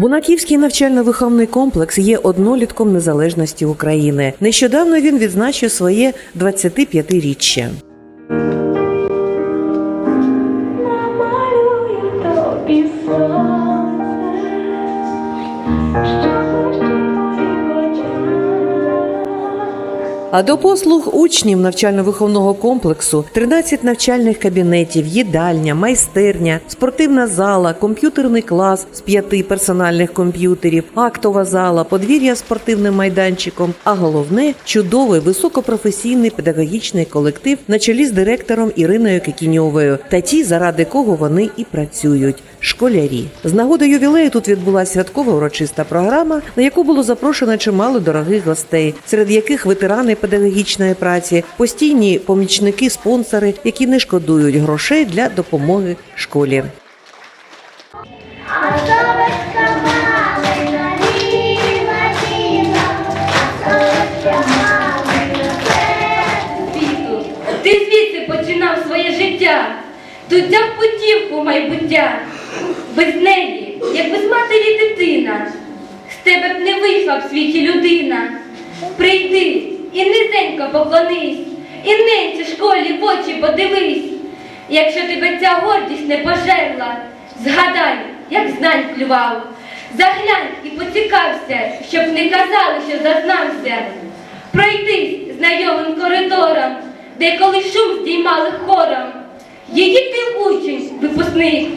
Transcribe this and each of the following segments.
Бунаківський навчально-виховний комплекс є однолітком незалежності України. Нещодавно він відзначив своє 25-річчя. А до послуг учнів навчально-виховного комплексу 13 навчальних кабінетів, їдальня, майстерня, спортивна зала, комп'ютерний клас з п'яти персональних комп'ютерів, актова зала, подвір'я спортивним майданчиком. А головне чудовий високопрофесійний педагогічний колектив на чолі з директором Іриною Кикіньовою та ті, заради кого вони і працюють. Школярі з нагоди ювілею тут відбулася святкова урочиста програма, на яку було запрошено чимало дорогих гостей, серед яких ветерани педагогічної праці, постійні помічники, спонсори, які не шкодують грошей для допомоги школі. Ти звідси починав своє життя. Тут взяв путівку майбуття. Без неї, як без матері дитина, з тебе б не вийшла в світі людина. Прийди і низенько поклонись, і ненці школі в очі подивись. Якщо тебе ця гордість не пожерла, згадай, як знань клював. Заглянь і поцікався, щоб не казали, що зазнався. Пройдись знайомим коридором, де колись шум здіймали хором. Її ти учень, випускник.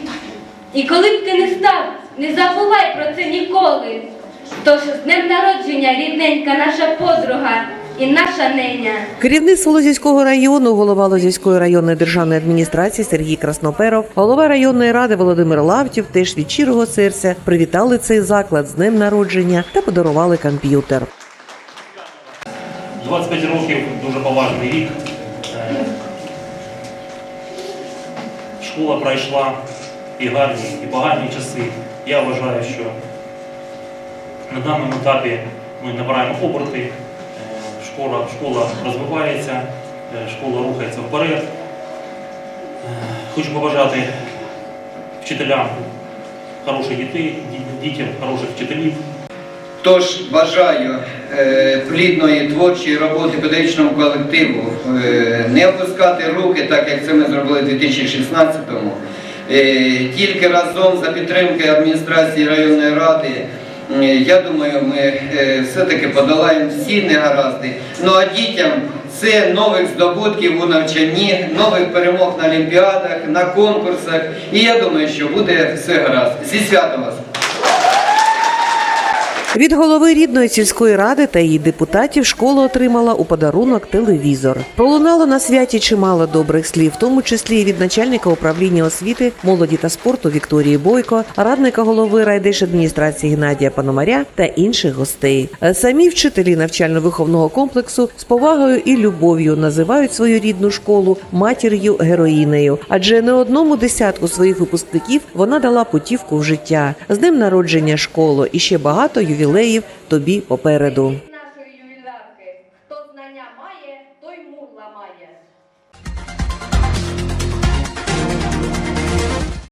І коли б ти не став, не забувай про це ніколи. Тож з днем народження, рідненька наша подруга і наша неня. Керівництво Лозівського району, голова Лозівської районної державної адміністрації Сергій Красноперов, голова районної ради Володимир Лавтів теж від щирого серця привітали цей заклад з днем народження та подарували комп'ютер. 25 років дуже поважний рік. Школа пройшла і гарні, і погані часи. Я вважаю, що на даному етапі ми набираємо оберти, е, школа, школа розвивається, е, школа рухається вперед. Е, Хочу побажати вчителям хороших дітей, дітям хороших вчителів. Тож бажаю плідної творчої роботи педагогічному колективу, не опускати руки, так як це ми зробили в 2016-му. Е, тільки разом за підтримки адміністрації районної ради. Я думаю, ми е, все-таки подолаємо всі негаразди. Ну а дітям це нових здобутків у навчанні, нових перемог на олімпіадах, на конкурсах. І я думаю, що буде все гаразд. Зі святом вас! Від голови рідної сільської ради та її депутатів школа отримала у подарунок телевізор. Пролунало на святі чимало добрих слів, в тому числі і від начальника управління освіти, молоді та спорту Вікторії Бойко, радника голови райдержадміністрації Геннадія Пономаря та інших гостей. Е, Самі вчителі навчально-виховного комплексу з повагою і любов'ю називають свою рідну школу матір'ю героїнею, адже не одному десятку своїх випускників вона дала путівку в життя. З ним народження школу і ще багато ювілеїв тобі попереду. нашої вілеки. Хто знання має, той мурла має.